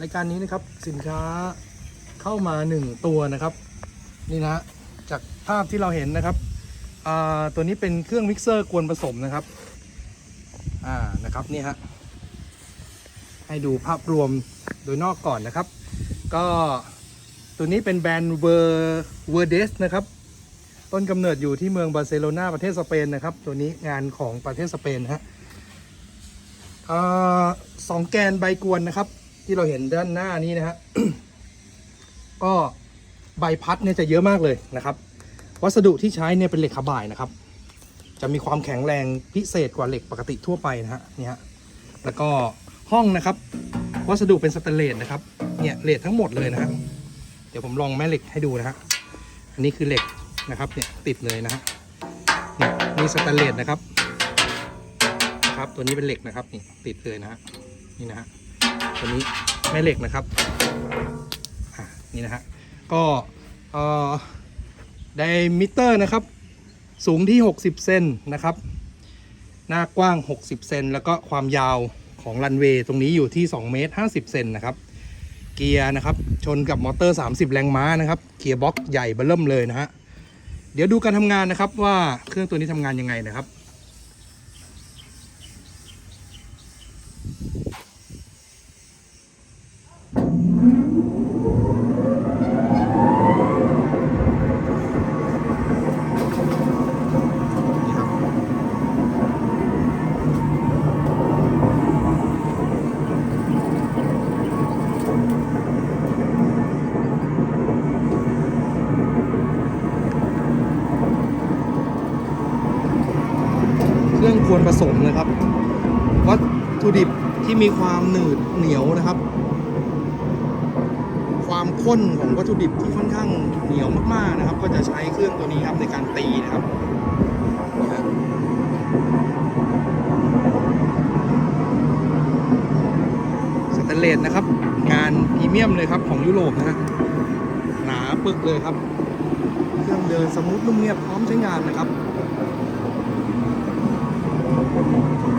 รายการนี้นะครับสินค้าเข้ามาหนึ่งตัวนะครับ นี่นะจากภาพที่เราเห็นนะครับตัวนี้เป็นเครื่องมิกเซอร์กวนผสมนะครับอ่านะครับนี่ฮะให้ดูภาพรวมโดยนอกก่อนนะครับ ก็ตัวนี้เป็นแบรนด์เวอร์เวอร์เดสนะครับ ต้นกำเนิดอยู่ที่เมืองบาร์เซโลนาประเทศสเปนนะครับ ตัวนี้งานของประเทศสเปนฮะสองแกนใบกวนนะครับ ที่เราเห็นด้านหน้านี้นะฮะ ก็ใบพัดเนี่ยจะเยอะมากเลยนะครับ วัสดุที่ใช้เนี่ยเป็นเหล็กขบ่ายนะครับ จะมีความแข็งแรงพิเศษกว่าเหล็กปกติทั่วไปนะฮะเนี่ฮะแล้วก็ห้องนะครับ วัสดุเป็นสแตนเลสนะครับ เนี่ยเลสทั้งหมดเลยนะฮะเดี๋ยวผมลองแม่เหล็กให้ดูนะฮะอันนี้คือเหล็กนะครับเนี่ยติดเลยนะฮะเนี่ยนี่สแตนเลสนะครับครับตัวนี้เป็นเหล็กนะครับนี่ติดเลยนะฮะนี่นะฮะ ตัวนี้แม่เหล็กนะครับอะนี่นะฮะก็เอ่อไดมิเตอร์นะครับ สูงที่ 60 เซนนะครับ หน้ากว้าง 60 เซนแล้วก็ความยาวของรันเวย์ตรงนี้อยู่ที่ 2 เมตร 50 เซนนะครับ เกียร์นะครับ ชนกับมอเตอร์ 30 แรงม้านะครับ เกียร์บ็อกใหญ่เบ้อเริ่มเลยนะฮะ เดี๋ยวดูการทำงานนะครับว่าเครื่องตัวนี้ทำงานยังไงนะครับ ควรผสมนะครับ วัตถุดิบที่มีความหนืดเหนียวนะครับ ความข้นของวัตถุดิบที่ค่อนข้างเหนียวมากๆนะครับ ก็จะใช้เครื่องตัวนี้ครับในการตีนะครับนี่ฮะสแตนเลสนะครับ งานพรีเมียมเลยครับของยุโรปนะฮะหนาปึกเลยครับ เครื่องเดินสมูทนุ่มเงียบพร้อมใช้งานนะครับ Thank you.